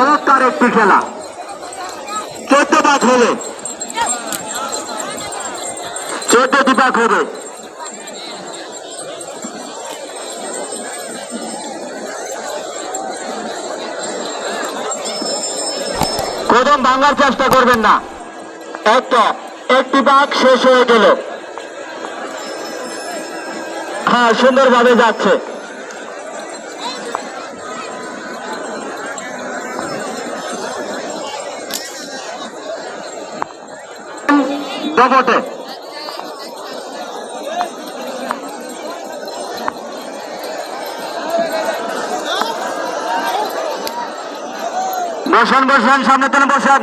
চমৎকার একটি খেলা। চোদ্দ পাক হবে চোদ্দটি পাক হবে। প্রথম ভাঙার চেষ্টা করবেন না। একটা একটি পাক শেষ হয়ে গেল। হ্যাঁ সুন্দরভাবে যাচ্ছে। দপটে বসেন বসেন, সামনে তেলে বসেন।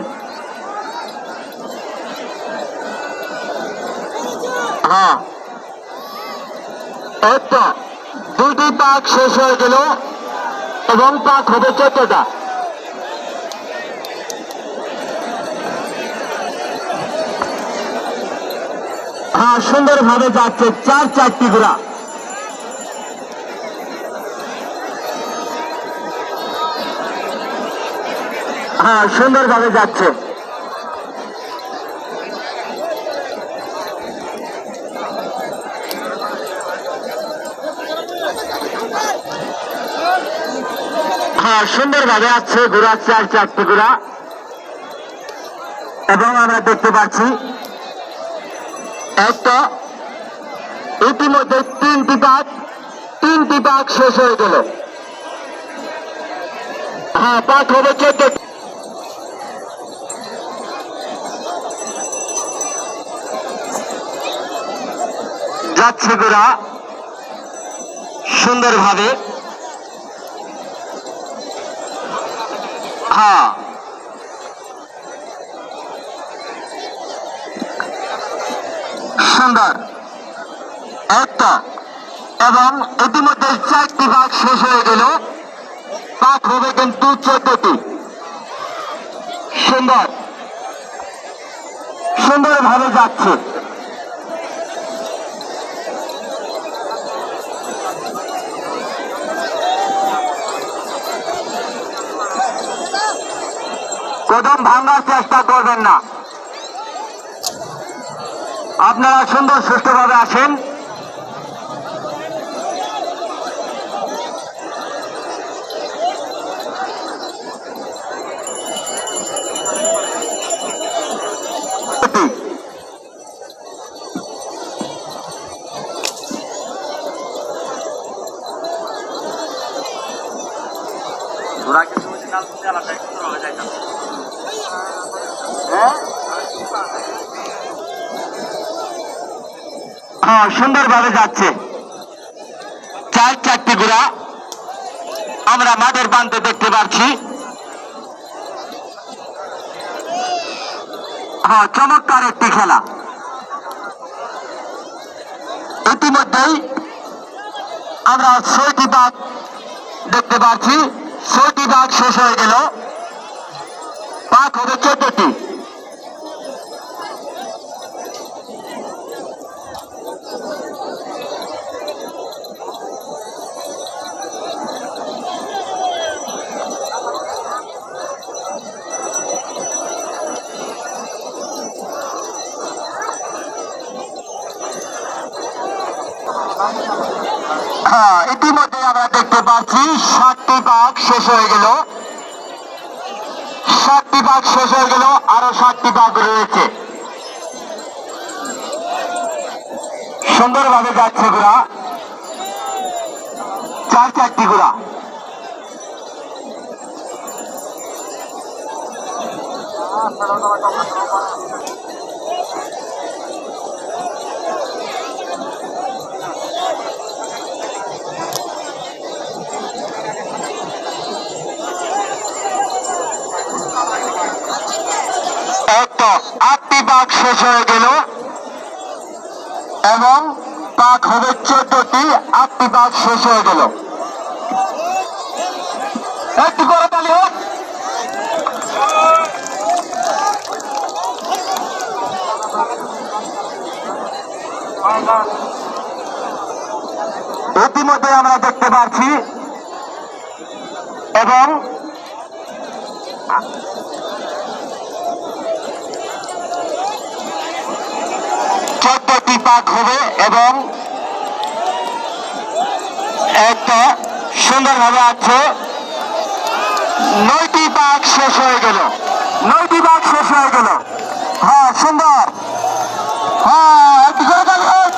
হ্যাঁ। দুটি পাক শেষ হয়ে গেল এবং পাক হবে চোদ্দটা। হ্যাঁ সুন্দরভাবে যাচ্ছে চার চারটি ঘোড়া হ্যাঁ সুন্দরভাবে যাচ্ছে। হ্যাঁ সুন্দরভাবে আছে ঘোড়া চার চারটি ঘোড়া এবং আমরা দেখতে পাচ্ছি একটা। ইতিমধ্যে তিনটি পাক তিনটি পাক শেষ হয়ে গেল। হ্যাঁ পাক হবে চোদ্দ গোড়া সুন্দরভাবে। হ্যাঁ। সুন্দর একটা। এবং ইতিমধ্যে চারটি ভাগ শেষ হয়ে গেল। পাক হবে কিন্তু চোদ্দটি। সুন্দর। সুন্দরভাবে যাচ্ছে। কদম ভাঙার চেষ্টা করবেন না। আপনারা সুন্দর সুষ্ঠুভাবে আসেন। হ্যাঁ সুন্দরভাবে যাচ্ছে। চার চারটি ঘোড়া আমরা মাঠের প্রান্তে দেখতে পাচ্ছি। হ্যাঁ চমৎকার একটি খেলা। ইতিমধ্যেই আমরা ছয়টি বাঘ দেখতে পাচ্ছি। ছয়টি বাঘ শেষ হয়ে গেল। পাক হবে চোদ্দটি হ্যাঁ ইতিমধ্যে আমরা দেখতে পাচ্ছি সাতটি বাঘ শেষ হয়ে গেল। সাতটি বাঘ শেষ হয়ে গেল, আরও সাতটি বাঘ রয়েছে। সুন্দরভাবে যাচ্ছে ঘোড়া। চার চারটি ঘোড়া। একটা আটটি বাঘ শেষ হয়ে গেল। এবং পাক হবে চোদ্দটি, আটটি বাঘ শেষ হয়ে গেল। একটু করে তালি হোক। ইতিমধ্যে আমরা দেখতে পাচ্ছি এবং চোদ্দটি পাক হবে এবং একটা সুন্দরভাবে আছে। নয়টি পাক শেষ হয়ে গেল। নয়টি পাক শেষ হয়ে গেল। হ্যাঁ সুন্দর হ্যাঁ একটু করে তালি হোক।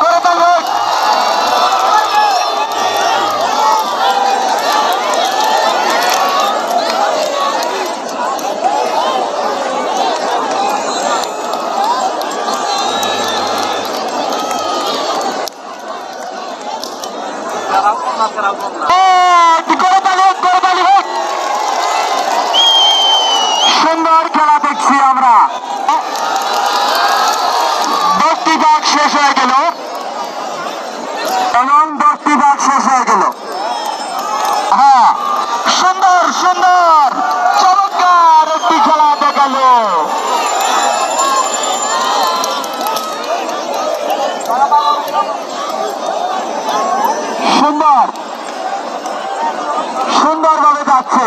করে তালি হোক। হ্যাঁ, একটু করে তালি হোক, করে তালি হোক। সুন্দর খেলা দেখছি আমরা। দশটি ভাগ শেষ হয়ে গেল। এবং দশটি ভাগ শেষ হয়ে গেল। হ্যাঁ সুন্দর সুন্দর, চমৎকার একটি খেলা দেখাল। সুন্দর সুন্দরভাবে যাচ্ছে।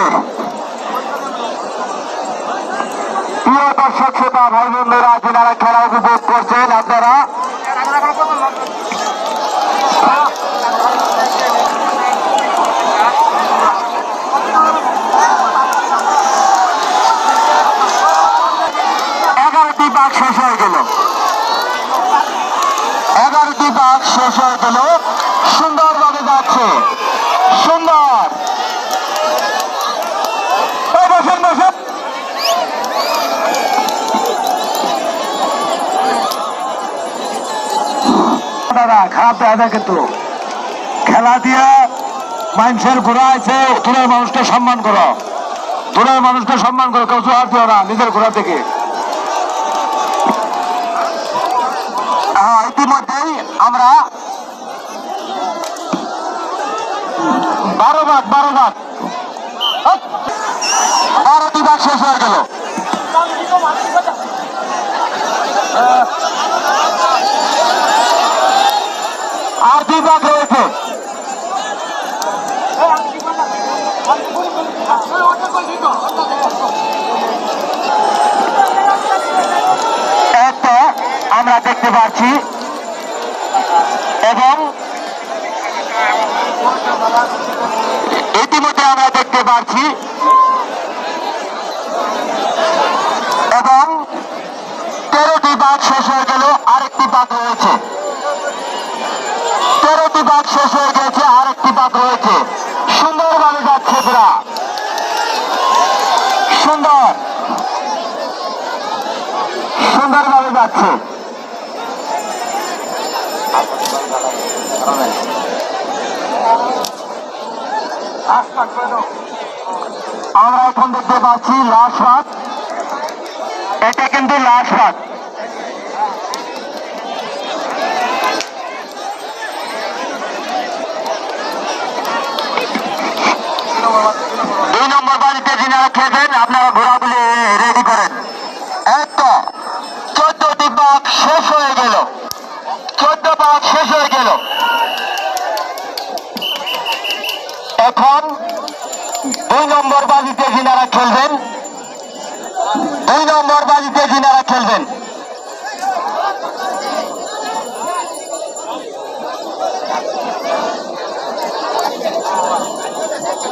প্রিয় দর্শক শ্রোতা ভাই বোনেরা যারা খেলা উপভোগ করছেন আপনারা এগারোটি বাঘ শেষ হয়ে গেল এগারোটি বাঘ শেষ হয়ে গেল সুন্দরভাবে যাচ্ছে সুন্দর এই বসেন বসেন দাদা খারাপ দেওয়া যায় কিন্তু। খেলা দিয়ে মানুষের ঘোরা আছে দূরের মানুষকে সম্মান করো। দূরের মানুষকে সম্মান করো কেউ জোহার দিও না নিজের ঘোরা থেকে। হ্যাঁ, ইতিমধ্যেই আমরা বারো ভাগ বারো ভাগ। হপ! বারোটি ভাগ শেষ হয়ে গেল আর দুই ভাগ রয়েছে একটা আমরা দেখতে পাচ্ছি। এবং ইতিমধ্যে আমরা দেখতে পাচ্ছি। এবং তেরোটি বাঘ শেষ হয়ে গেল, আরেকটি বাঘ রয়েছে। তেরোটি বাঘ শেষ হয়ে গেছে, আরেকটি বাঘ রয়েছে সুন্দরভাবে যাচ্ছে পুরা সুন্দর সুন্দরভাবে যাচ্ছে আমরা এখন দেখতে পাচ্ছি লাশ ভাত এটা কিন্তু লাশ ভাত দুই নম্বর বাড়িতে যিনারা খেয়েছেন, আপনারা ঘোরাগুলি রেডি করেন এই তো চোদ্দটি বাঘ শেষ হয়ে গেল চোদ্দ বাঘ শেষ হয়ে গেল এখন দুই নম্বর বাজিতে যিনারা খেলবেন দুই নম্বর বাজিতে যিনারা খেলবেন।